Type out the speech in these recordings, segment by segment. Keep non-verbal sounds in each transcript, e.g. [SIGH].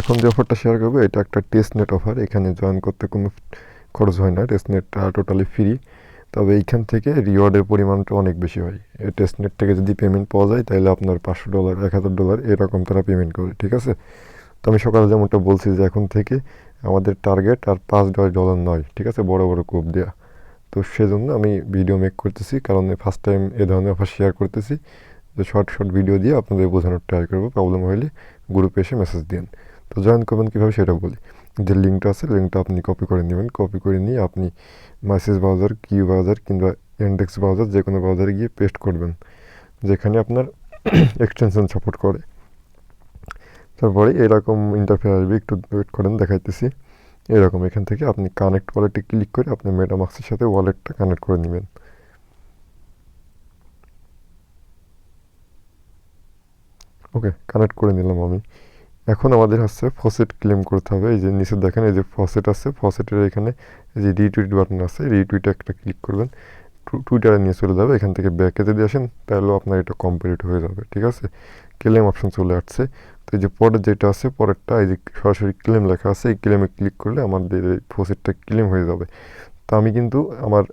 এখন যে অফারটা শেয়ার করব, এটা একটা টেস্ট নেট অফার এখানে জয়েন করতে কোনো খরচ হয় না। টেস্ট নেটটা টোটালি ফ্রি তবে এইখান থেকে রিওয়ার্ডের পরিমাণটা অনেক বেশি হয়। এই টেস্ট নেট থেকে যদি পেমেন্ট পাওয়া যায়, তাহলে আপনার পাঁচশো ডলার এক হাজার ডলার এরকম তারা পেমেন্ট করে, ঠিক আছে? তো আমি সকালে যেমনটা বলছি যে এখন থেকে আমাদের টার্গেট আর পাঁচ, দশ ডলার নয়, ঠিক আছে? বড় বড় কোপ দেওয়া তো সেজন্য আমি ভিডিও মেক করতেছি, কারণ ফার্স্ট টাইম এ ধরনের অফার শেয়ার করতেছি। যে শর্ট শর্ট ভিডিও দিয়ে আপনাদের বোঝানোর ট্রাই করব। প্রবলেম হলে গ্রুপে এসে মেসেজ দিন তো জয়েন করবেন কীভাবে সেটা বলি। যে লিঙ্কটা আছে লিঙ্কটা আপনি কপি করে নেবেন। কপি করে নিয়ে আপনি মেসেজ ব্রাউজার কিউ ব্রাউজার কিংবা ইন্ডেক্স ব্রাউজার যে কোনো ব্রাউজারে গিয়ে পেস্ট করবেন। যেখানে আপনার [COUGHS] এক্সটেনশন সাপোর্ট করে। তারপরে এরকম ইন্টারফেয়ার আসবে, একটু ওয়েট করেন, দেখাইতেছি। এরকম এখান থেকে আপনি কানেক্ট ওয়ালেটে ক্লিক করে আপনি মেটামাক্সের সাথে ওয়ালেটটা কানেক্ট করে নেবেন। ওকে কানেক্ট করে নিলাম আমি। এখন আমাদের হচ্ছে ফসেট ক্লেম করতে হবে। এই যে নিচে দেখেন, এই যে ফসেট আছে ফসেটের এখানে এই যে রিটুইট বাটন আছে রিটুইটে একটা ক্লিক করবেন। টুইটারে নিয়ে চলে যাবে, এখান থেকে ব্যাকে যদি আসেন, তাহলেও আপনার এটা কমপ্লিট হয়ে যাবে, ঠিক আছে? ক্লেম অপশন চলে আসছে। তো এই যে পরের যেটা আছে, পরেরটা, এই যে সরাসরি ক্লেম লেখা আছে, এই ক্লেমে ক্লিক করলে আমাদের এই ফসেটটা ক্লেম হয়ে যাবে। তো আমি কিন্তু আমার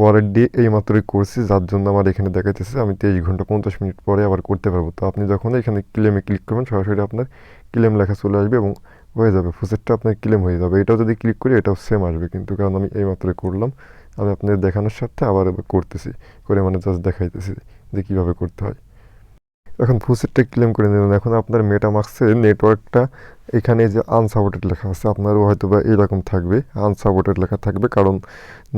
ওয়ারেন্ট দিয়ে এই মাত্রই করছি যার জন্য আমার এখানে দেখাইতেছে, আমি তেইশ ঘণ্টা পঞ্চাশ মিনিট পরে আবার করতে পারব। তো আপনি যখন এখানে ক্লেমে ক্লিক করবেন, সরাসরি আপনার ক্লেম লেখা চলে আসবে এবং হয়ে যাবে ফুসেটটা আপনার ক্লেম হয়ে যাবে। এটাও যদি ক্লিক করি, এটাও সেম আসবে। কিন্তু কারণ আমি এই মাত্রই করলাম, আমি আপনাদের দেখানোর সাথে আবার করতেছি, করে মানে জাস্ট দেখাইতেছি যে কীভাবে করতে হয়। এখন ফুসেটটা ক্লেম করে নিলেন। এখন আপনার মেটামাক্সের নেটওয়ার্কটা এখানে যে আনসাপোর্টেড লেখা আছে, আপনারও হয়তো বা এরকম থাকবে আনসাপোর্টেড লেখা থাকবে, কারণ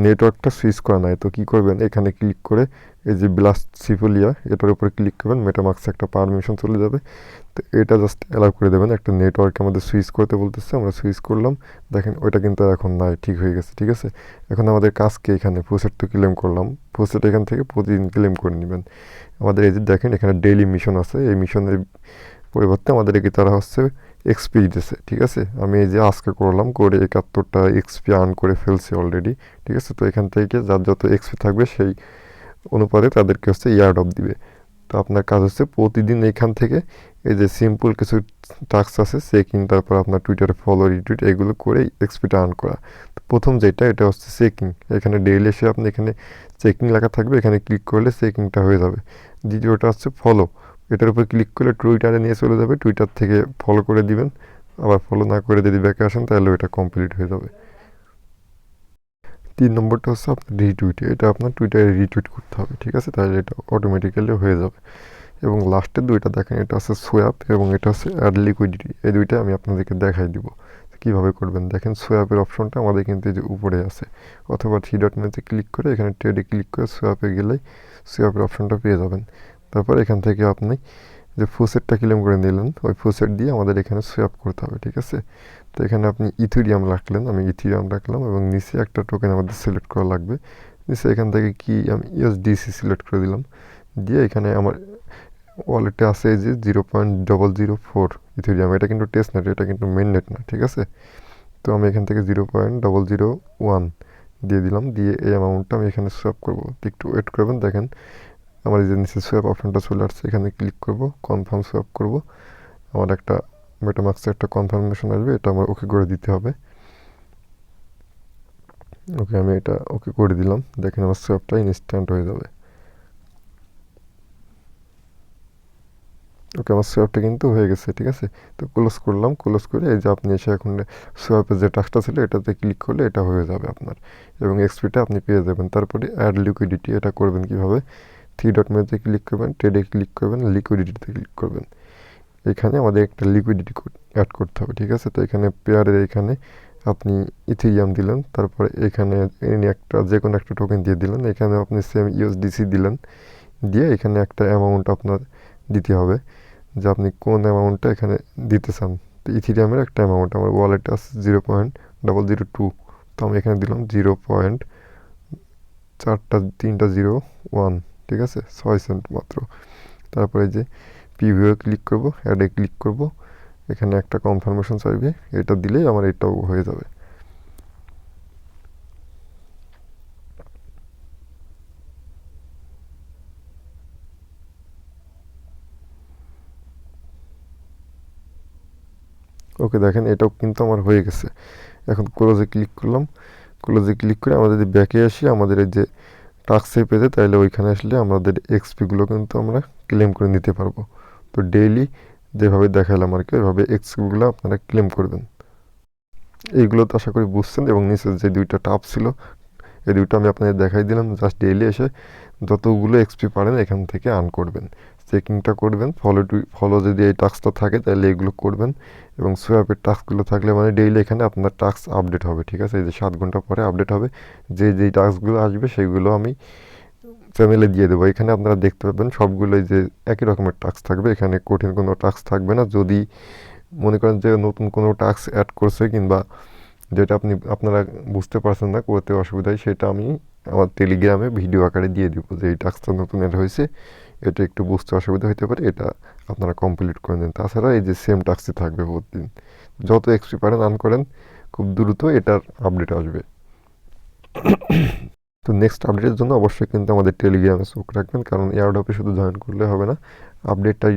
নেটওয়ার্কটা সুইচ করা নাই। তো কী করবেন? এখানে ক্লিক করে এই যে ব্লাস্ট সিফোলিয়া এটার উপরে ক্লিক করবেন মেটামাক্সে একটা পারমিশন চলে যাবে। তো এটা জাস্ট অ্যালাউ করে দেবেন, একটা নেটওয়ার্ক আমাদের সুইচ করতে বলতেছে, আমরা সুইচ করলাম। দেখেন, ওইটা কিন্তু এখন নাই, ঠিক হয়ে গেছে, ঠিক আছে? এখন আমাদের কাজকে এখানে ফুসেট তো ক্লেম করলাম। ফুসেট এখান থেকে প্রতিদিন ক্লেম করে নেবেন। আমাদের এই যে দেখেন, এখানে ডেইলি মিশন আছে। এই মিশনের পরিবর্তে আমাদের আমাদেরকে তারা হচ্ছে? এক্সপি দিতেছে ঠিক আছে? আমি এই যে আজকে করলাম, করে একাত্তরটা এক্সপি আর্ন করে ফেলছি অলরেডি ঠিক আছে? তো এখান থেকে যার যত এক্সপি থাকবে, সেই অনুপাতে তাদেরকে হচ্ছে ইয়ার্ড অফ দিবে। তো আপনার কাজ হচ্ছে প্রতিদিন এখান থেকে এই যে সিম্পল কিছু টাস্ক আছে চেকিং তারপর আপনার টুইটারে ফলো রিটুইট এগুলো করে এক্সপিটা আর্ন করা। তো প্রথম যেটা, এটা হচ্ছে চেকিং এখানে ডেইলি এসে আপনি এখানে চেকিং লেখা থাকবে, এখানে ক্লিক করলে চেকিংটা হয়ে যাবে। দ্বিতীয়টা হচ্ছে ফলো এটার উপর ক্লিক করলে টুইটারে নিয়ে চলে যাবে। টুইটার থেকে ফলো করে দিবেন। আবার ফলো না করে যদি ব্যাকে আসেন, তাহলে ওইটা কমপ্লিট হয়ে যাবে। তিন নম্বরটা হচ্ছে আপনার রিটুইট এটা আপনার টুইটারে রিটুইট করতে হবে, ঠিক আছে? তাহলে এটা অটোমেটিক্যালি হয়ে যাবে। এবং লাস্টের দুইটা দেখেন, এটা আছে সোয়াপ এবং এটা হচ্ছে অ্যাড লিকুইডিটি এই দুইটা আমি আপনাদেরকে দেখাই দিব কীভাবে করবেন। দেখেন সোয়াপের অপশনটা আমাদের কিন্তু এই যে উপরে আছে। অথবা থ্রি ডট মেনুতে ক্লিক করে এখানে ট্রেডে ক্লিক করে সোয়াপে গেলেই সোয়াপের অপশনটা পেয়ে যাবেন। তারপর এখান থেকে আপনি যে ফুসেটটা ক্লেম করে নিলেন, ওই ফুসেট দিয়ে আমাদের এখানে সোয়াপ করতে হবে, ঠিক আছে? তো এখানে আপনি ইথিরিয়াম রাখলেন, আমি ইথিরিয়াম রাখলাম এবং নিচে একটা টোকেন আমাদের সিলেক্ট করা লাগবে। নিচে এখান থেকে কি আমি ইউএসডিসি সিলেক্ট করে দিলাম। দিয়ে এখানে আমার ওয়ালেটে আছে যে zero point double zero four Ethereum এটা কিন্তু টেস্ট নেট এটা কিন্তু মেন নেট না, ঠিক আছে? তো আমি এখান থেকে zero point double zero one দিয়ে দিলাম, দিয়ে এই অ্যামাউন্টটা আমি এখানে সোয়াপ করব। একটু ওয়েট করবেন, দেখেন আমার এই যে নিচে সোয়াপ অপশনটা চলে আসছে, এখানে ক্লিক করব কনফার্ম সোয়াপ করব। আমার একটা মেটামাক্সে একটা কনফার্মেশন আসবে, এটা আমার ওকে করে দিতে হবে। ওকে আমি এটা ওকে করে দিলাম। দেখেন আমার সোয়াপটা ইনস্ট্যান্ট হয়ে যাবে। ওকে আমার সোয়াপটা কিন্তু হয়ে গেছে, ঠিক আছে? তো ক্লোজ করলাম ক্লোজ করে এই যে আপনি এসে এখন সোয়াপের যে টাস্কটা ছিল, এটাতে ক্লিক করলে এটা হয়ে যাবে আপনার। এবং এক্সপিটা আপনি পেয়ে যাবেন। তারপরে অ্যাড লিকুইডিটি এটা করবেন কীভাবে? থ্রি ডট মেনুতে ক্লিক করবেন ট্রেডে ক্লিক করবেন লিকুইডিটিতে ক্লিক করবেন। এখানে আমাদের একটা লিকুইডিটি অ্যাড করতে হবে, ঠিক আছে? তো এখানে পেয়ারের এখানে আপনি ইথিরিয়াম দিলেন, তারপরে এখানে একটা যে কোনো একটা টোকেন দিয়ে দিলেন, এখানে আপনি সেম ইউএসডিসি দিলেন, দিয়ে এখানে একটা অ্যামাউন্ট আপনার দিতে হবে, যে আপনি কোন অ্যামাউন্টটা এখানে দিতে চান। তো ইথিরিয়ামের একটা অ্যামাউন্ট আমার ওয়ালেটে আছে zero point double zero two তো আমি এখানে দিলাম জিরো পয়েন্ট চারটা তিনটা জিরো ওয়ান ঠিক আছে? ছয় সেন্ট মাত্র। তারপরে যে পিভিও ক্লিক করব অ্যাডে ক্লিক করব, এখানে একটা কনফার্মেশন চাইবে, এটা দিলেই আমার এটাও হয়ে যাবে। ওকে, দেখেন এটাও কিন্তু আমার হয়ে গেছে। এখন ক্লোজে ক্লিক করলাম। ক্লোজে ক্লিক করে আমরা যদি ব্যাকে আসি, আমাদের এই যে টাক্সে পেতে তাহলে ওইখানে আসলে আমাদের এক্সপিগুলো কিন্তু আমরা ক্লেম করে নিতে পারব। তো ডেইলি যেভাবে দেখালাম আর কি, ওইভাবে এক্সপিগুলো আপনারা ক্লেম করবেন। এইগুলো তো আশা করি বুঝছেন এবং নিচে যে দুইটা টাপ ছিল এই আমি আপনাদের দেখাই দিলাম জাস্ট ডেইলি এসে যতগুলো এক্সপি পারেন এখান থেকে আর্ন করবেন। চেকিংটা করবেন ফলো টু ফলো যদি এই টাস্কটা থাকে, তাহলে এগুলো করবেন। এবং সোয়াপের টাস্কগুলো থাকলে মানে ডেইলি এখানে আপনার টাস্ক আপডেট হবে, ঠিক আছে? এই যে সাত ঘণ্টা পরে আপডেট হবে। যে যেই টাস্কগুলো আসবে, সেগুলো আমি চ্যানেলে দিয়ে দেবো। এখানে আপনারা দেখতে পাবেন সবগুলোই যে একই রকমের টাস্ক থাকবে। এখানে কঠিন কোনো টাস্ক থাকবে না। যদি মনে করেন যে নতুন কোনো টাস্ক অ্যাড করছে কিংবা যেটা আপনি, আপনারা বুঝতে পারছেন না করতে অসুবিধা হয় সেটা আমি আমার টেলিগ্রামে ভিডিও আকারে দিয়ে দিব যে এই টাস্কটা নতুন এটা হয়েছে, এটা একটু বুঝতে অসুবিধা হতে পারে, এটা আপনারা কমপ্লিট করে দেন তাছাড়া এই যে সেম টাস্কই থাকবে প্রতিদিন, যত এক্সপি পারেন আর্ন করেন, খুব দ্রুত এটার আপডেট আসবে। তো নেক্সট আপডেটের জন্য অবশ্যই কিন্তু আমাদের টেলিগ্রামে চোখ রাখবেন, কারণ এয়ারডপে শুধু জয়েন করলে হবে না আপডেটটাই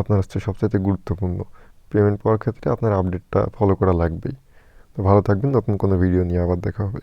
আপনার হচ্ছে সবচেয়ে গুরুত্বপূর্ণ। পেমেন্ট পাওয়ার ক্ষেত্রে আপনার আপডেটটা ফলো করা লাগবেই। তো ভালো থাকবেন নতুন কোনো ভিডিও নিয়ে আবার দেখা হবে।